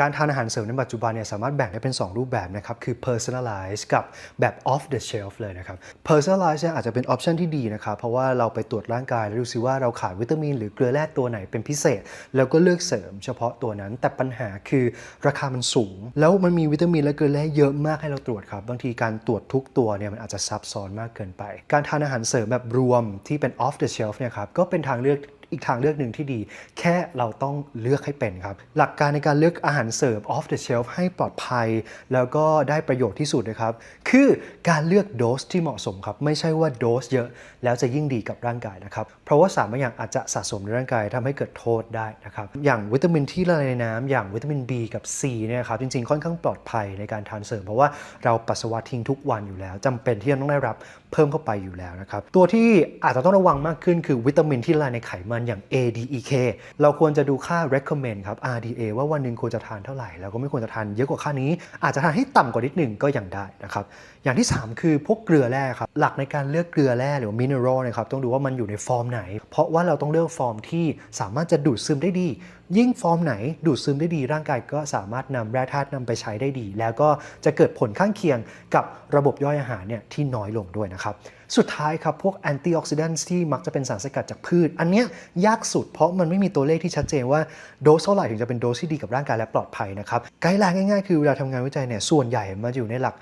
การทานอาหารเสริมในปัจจุบันเนี่ยสามารถแบ่งได้เป็น 2 รูปแบบนะครับ คือ personalized กับแบบ off the shelf เลยนะครับ personalize เนี่ยอาจจะเป็นออปชันที่ดีนะครับ เพราะว่าเราไปตรวจร่างกาย แล้วดูซิว่าเราขาดวิตามิน หรือเกลือแร่ตัวไหนเป็นพิเศษ แล้วก็เลือกเสริมเฉพาะตัวนั้น แต่ปัญหาคือราคามันสูง แล้วมันมีวิตามินและเกลือแร่เยอะมากให้เราตรวจครับ บางทีการตรวจทุกตัวเนี่ยมันอาจจะซับซ้อนมากเกินไป การทานอาหารเสริมแบบรวมที่เป็น off the shelf เนี่ยครับก็เป็นทางเลือก อีกทางเลือกหนึ่งที่ดี แค่เราต้องเลือกให้เป็นครับ หลักการในการเลือกอาหารเสิร์ฟ off the shelf ให้ปลอดภัย แล้วก็ได้ประโยชน์ที่สุดนะครับ คือการเลือกโดสที่เหมาะสมครับ ไม่ใช่ว่าโดสเยอะแล้วจะยิ่งดีกับร่างกายนะครับ เพราะว่าสารบางอย่างอาจจะสะสมในร่างกายทำให้เกิดโทษได้นะครับ อย่างวิตามินที่ละลายในน้ำอย่างวิตามิน B กับ C เนี่ยครับจริงๆ ค่อนข้างปลอดภัยในการทานเสริม เพราะว่าเราปัสสาวะทิ้งทุกวันอยู่แล้วจำเป็นที่จะต้องได้รับเพิ่มเข้าไปอยู่แล้วนะครับ ตัวที่อาจจะต้องระวังมากขึ้นคือวิตามินที่ละลายในไขมันอย่าง A D E K เราควรจะดูค่า recommend ครับ R D A ว่าวันหนึ่งควรจะทานเท่าไหร่ แล้วก็ไม่ควรจะทานเยอะกว่าค่านี้ อาจจะทานให้ต่ำกว่านิดหนึ่งก็ยังได้นะครับอย่างที่ 3 คือพวกเกลือแร่ครับ หลักในการเลือกเกลือแร่หรือมินเนอรัลนะครับต้องดูว่ามันอยู่ในฟอร์มไหน เพราะว่าเราต้องเลือกฟอร์มที่สามารถจะดูดซึมได้ดี ยิ่งฟอร์มไหนดูดซึมได้ดี ร่างกายก็สามารถนำแร่ธาตุนำไปใช้ได้ดี แล้วก็จะเกิดผลข้างเคียงกับระบบย่อยอาหารเนี่ยที่น้อยลงด้วยนะครับสุดท้ายครับ พวกแอนตี้ออกซิแดนต์ที่มักจะเป็นสารสกัดจากพืช อันเนี้ยยากสุดเพราะมันไม่มีตัวเลขที่ชัดเจนว่าโดสเท่าไหร่ถึงจะเป็นโดสที่ดีกับร่างกายและปลอดภัยนะครับไกด์ไลน์ง่ายๆ คือเวลาทำงานวิจัยเนี่ยส่วนใหญ่มันอยู่ในหลัก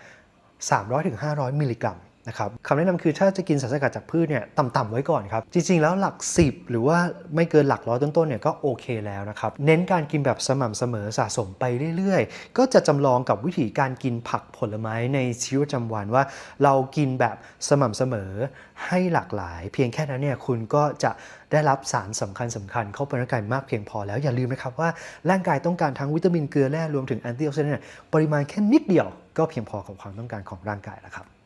300-500 มิลลิกรัม นะครับคำแนะนำคือถ้าจะกินสารสกัดจากพืชเนี่ยต่ำๆไว้ก่อนครับ จริงๆ แล้วหลัก 10 หรือว่าไม่เกินหลักร้อยต้นๆเนี่ยก็โอเคแล้วนะครับ เน้นการกินแบบสม่ำเสมอสะสมไปเรื่อยๆ ก็จะจำลองกับวิธีการกินผักผลไม้ในชีวิตประจำวันว่า เรากินแบบสม่ำเสมอให้หลากหลาย เพียงแค่นั้นเนี่ยคุณก็จะได้รับสารสำคัญสำคัญเข้าไปในร่างกายมากเพียงพอแล้วอย่าลืมนะครับว่าร่างกายต้องการทั้งวิตามินเกลือแร่รวมถึงแอนตี้ออกซิแดนต์ปริมาณแค่นิดเดียวก็เพียงพอกับความต้องการของร่างกายแล้วครับ